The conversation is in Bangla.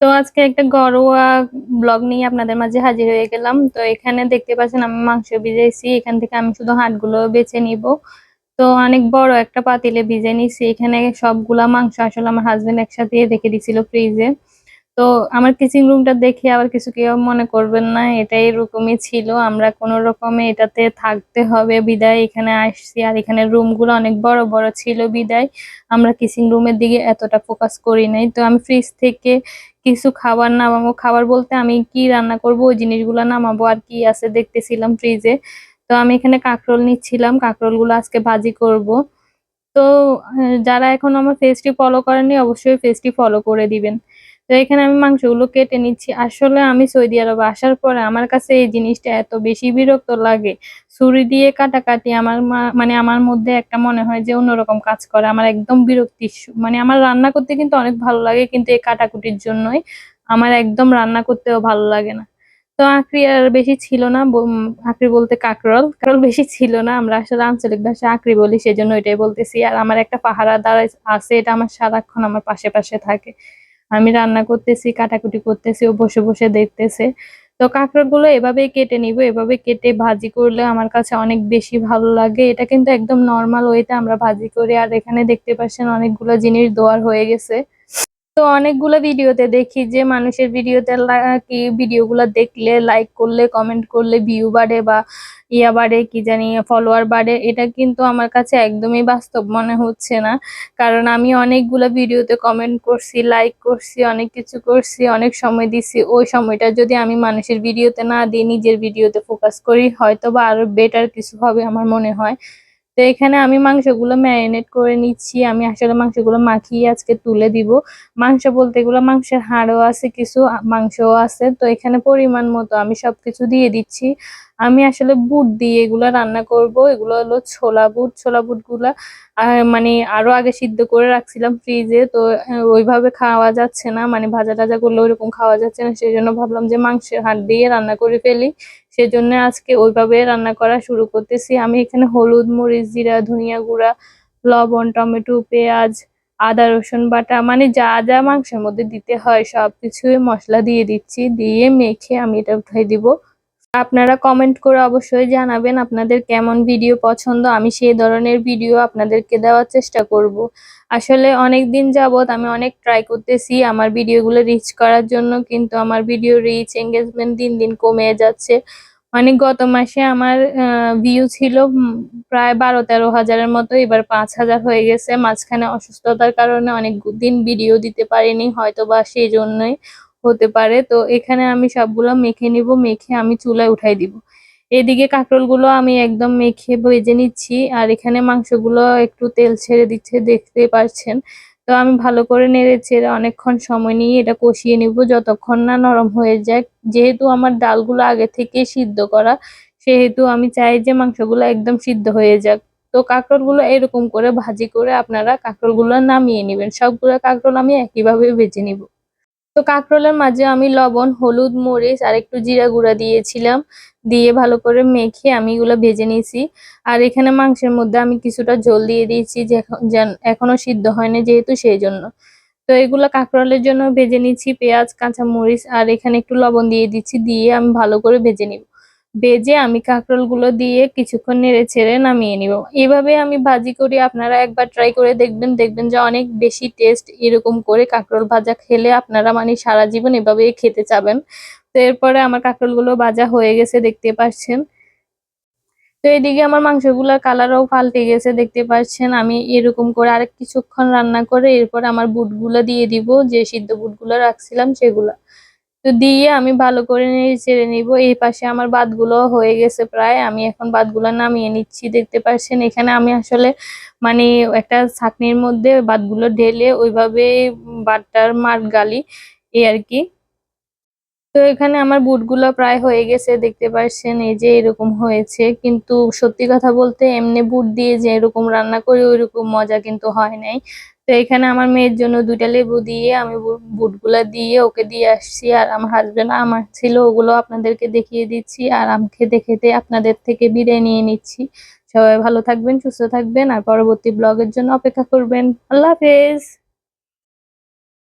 তো আজকে একটা ঘরোয়া ব্লগ নিয়ে আপনাদের মাঝে হাজির হয়ে গেলাম। তো এখানে দেখতে পাচ্ছেন আমি মাংস ভিজাইছি। এখান থেকে আমি শুধু হাটগুলো বেছে নিব। তো অনেক বড় একটা পাতিলে ভিজে নিছি। এখানে সবগুলা মাংস আসলে আমার হাজবেন্ড একসাথে রেখে দিছিল ফ্রিজে তো আমার কিচিং রুমটা দেখে আবার কিছু কেউ মনে করবেন না এটা এরকমই ছিল। আমরা কোনো রকমে এটাতে থাকতে হবে, বিদায় এখানে আসছি। আর এখানে রুমগুলো অনেক বড় বড় ছিল বিদায়। আমরা কিচিং রুমের দিকে এতটা ফোকাস করি নাই। তো আমি ফ্রিজ থেকে কিছু খাবার নামাবো। খাবার বলতে আমি কি রান্না করব, ওই জিনিসগুলো নামাবো আর কি আছে দেখতেছিলাম ফ্রিজে তো আমি এখানে কাঁকরোল নিচ্ছিলাম, কাঁকরোলগুলো আজকে ভাজি করব। তো যারা এখন আমার ফেসটি ফলো করেননি, অবশ্যই ফেসটি ফলো করে দিবেন। তো এখানে আমি মাংসগুলো কেটে নিচ্ছি। আসলে আমি সৌদি আরবে আসার পরে আমার কাছে এই জিনিসটা এত বেশি বিরক্ত লাগে। ছুরি দিয়ে কাটাকাটি আমার মানে আমার মধ্যে একটা মনে হয় যে অন্যরকম কাজ করে। আমার একদম বিরক্তি মানে আমার রান্না করতে কিন্তু অনেক ভালো লাগে, কিন্তু এই কাটাকুটির জন্যই আমার একদম রান্না করতেও ভালো লাগে না। তো আঁকড়ি আর বেশি ছিল না আঁকড়ি বলতে কাকরল কাকরল বেশি ছিল না, আমরা আসলে আঞ্চলিক ভাষায় আঁকড়ি বলি, সেজন্য এটাই বলতেছি। আর আমার একটা পাহারাদার আছে, এটা আমার সারাক্ষণ আমার পাশে পাশে থাকে। আমি রান্না করতেছি, কাটাকুটি করতেছি ও বসে বসে দেখতেছে। তো কাঁকড়া গুলো এভাবেই কেটে নিব এভাবে কেটে ভাজি করলে আমার কাছে অনেক বেশি ভালো লাগে। এটা কিন্তু একদম নর্মাল ওয়েতে আমরা ভাজি করি। আর এখানে দেখতে পাচ্ছেন অনেকগুলো জিনিস দোয়ার হয়ে গেছে। তো অনেকগুলো ভিডিওতে দেখি যে মানুষের ভিডিওতে কি ভিডিওগুলো দেখলে লাইক করলে কমেন্ট করলে ভিউ বাড়ে বা ইয়া বাড়ে, কি জানি ফলোয়ার বাড়ে, এটা কিন্তু আমার কাছে একদমই বাস্তব মনে হচ্ছে না। কারণ আমি অনেকগুলো ভিডিওতে কমেন্ট করছি লাইক করছি, অনেক কিছু করছি, অনেক সময় দিছি। ওই সময়টা যদি আমি মানুষের ভিডিওতে না দিই, নিজের ভিডিওতে ফোকাস করি হয়তো বা আরও বেটার কিছু হবে আমার মনে হয়। তো এখানে আমি মাংসগুলো ম্যারিনেট করে নিচ্ছি। আমি আসলে মাংসগুলো মাখিয়ে আজকে তুলে দিব। মাংস বলতে এগুলো মাংসের হাড়ও আছে কিছু মাংসও আছে। তো এখানে পরিমাণ মতো আমি সবকিছু দিয়ে দিচ্ছি। আমি আসলে বুট দিয়ে এগুলো রান্না করব। এগুলো হলো ছোলা বুট। ছোলা বুটগুলা আহ, মানে আরও আগে সিদ্ধ করে রাখছিলাম ফ্রিজে। তো ওইভাবে খাওয়া যাচ্ছে না। মানে ভাজা টাজা করলে ওইরকম খাওয়া যাচ্ছে না। সেই জন্য ভাবলাম যে মাংসের হাড় দিয়ে রান্না করে ফেলি। সেজন্য আজকে ওইভাবে রান্না করা শুরু করতেছি। আমি এখানে হলুদ, মরিচ, জিরা, ধনিয়া গুঁড়া, লবণ, টমেটো, পেঁয়াজ, আদা, রসুন বাটা মানে যা যা মাংসের মধ্যে দিতে হয় সবকিছুই মশলা দিয়ে দিচ্ছি, দিয়ে মেখে আমি এটা উঠাই দিব। আপনারা কমেন্ট করে অবশ্যই জানাবেন আপনাদের কেমন ভিডিও পছন্দ, আমি সেই ধরনের ভিডিও আপনাদেরকে দেওয়ার চেষ্টা করব। আসলে অনেক দিন যাবত আমি অনেক ট্রাই করতেছি আমার ভিডিওগুলো রিচ করার জন্য, কিন্তু আমার ভিডিও রিচ এঙ্গেজমেন্ট দিন দিন কমে যাচ্ছে। মানে গত মাসে আমার ভিউ ছিল প্রায় বারো তেরো হাজারের মতো, এবার পাঁচ হাজার হয়ে গেছে। মাঝখানে অসুস্থতার কারণে অনেক দিন ভিডিও দিতে পারিনি হয়তো বা সেই জন্যই হতে পারে। তো এখানে আমি সবগুলো মেখে নিব, মেখে আমি চুলায় উঠাই দিব। এদিকে কাঁকরোলগুলো আমি একদম মেখে ভেজে নিচ্ছি, আর এখানে মাংসগুলো একটু তেল ছেড়ে দিচ্ছে, দেখতে পাচ্ছেন তো আমি ভালো করে নেড়ে চেড়ে অনেকক্ষণ সময় নিয়ে এটা কষিয়ে নিব, যতক্ষণ না নরম হয়ে যায়। যেহেতু আমার ডালগুলো আগে থেকে সিদ্ধ করা, সেহেতু আমি চাই যে মাংসগুলো একদম সিদ্ধ হয়ে যাক। তো কাঁকরোলগুলো এরকম করে ভাজি করে আপনারা কাঁকরোলগুলো নামিয়ে নেবেন। সবগুলো কাঁকরোল আমি একইভাবে ভেজে নিব। তো কাঁকরোলের মাঝে আমি লবণ, হলুদ, মরিচ আর একটু জিরা গুঁড়া দিয়েছিলাম। দিয়ে ভালো করে মেখে আমি এগুলো ভেজে নিয়েছি। আর এখানে মাংসের মধ্যে আমি কিছুটা জল দিয়ে দিয়েছি এখনও সিদ্ধ হয়নি যেহেতু সেই জন্য তো এগুলো কাঁকরোলের জন্য ভেজে নিচ্ছি পেঁয়াজ কাঁচা মরিচ আর এখানে একটু লবণ দিয়ে দিচ্ছি, দিয়ে আমি ভালো করে ভেজে নিব। ভেজে আমি কাঁকরোলগুলো দিয়ে কিছুক্ষণ নেড়ে ছেড়ে নামিয়ে নিব। এভাবে আমি ভাজি করি, আপনারা একবার ট্রাই করে দেখবেন দেখবেন যে অনেক বেশি টেস্ট এরকম করে কাঁকরোল ভাজা খেলে আপনারা মানে সারা জীবন এভাবেই খেতে চাবেন। তো এরপরে আমার কাঁকরোলগুলো ভাজা হয়ে গেছে, দেখতে পাচ্ছেন। তো এদিকে আমার মাংসগুলোর কালারও পাল্টে গেছে, দেখতে পাচ্ছেন। আমি এরকম করে আরেক কিছুক্ষণ রান্না করে এরপর আমার বুটগুলো দিয়ে দিব, যে সিদ্ধ বুটগুলো রাখছিলাম সেগুলা। তো দিয়ে আমি ভালো করে ছেড়ে নিব। এই পাশে আমার বাদগুলো হয়ে গেছে প্রায়। আমি এখন বাদগুলো নামিয়ে নিচ্ছি, দেখতে পাচ্ছেন এখানে আমি আসলে মানে একটা ছাঁকনির মধ্যে বাদগুলো ঢেলে ওইভাবে বাদটার মার গালি, এই আর কি। তো এখানে আমার বুটগুলো প্রায় হয়ে গেছে, দেখতে পাচ্ছেন এই যে এরকম হয়েছে। কিন্তু সত্যি কথা বলতে এমনি বুট দিয়ে যে এরকম রান্না করি, ওইরকম মজা কিন্তু হয় নাই। তো এখানে আমার মেয়ের জন্য দুইটা লেবু দিয়ে আমি বুটগুলা দিয়ে ওকে দিয়ে আসছি। আর আমার হাজবেন্ড আমার ছিল, ওগুলো আপনাদেরকে দেখিয়ে দিচ্ছি। আর আম খেতে খেতে আপনাদের থেকে বিদায় নিয়ে নিচ্ছি। সবাই ভালো থাকবেন, সুস্থ থাকবেন। আর পরবর্তী ব্লগের জন্য অপেক্ষা করবেন। আল্লাহ হাফেজ।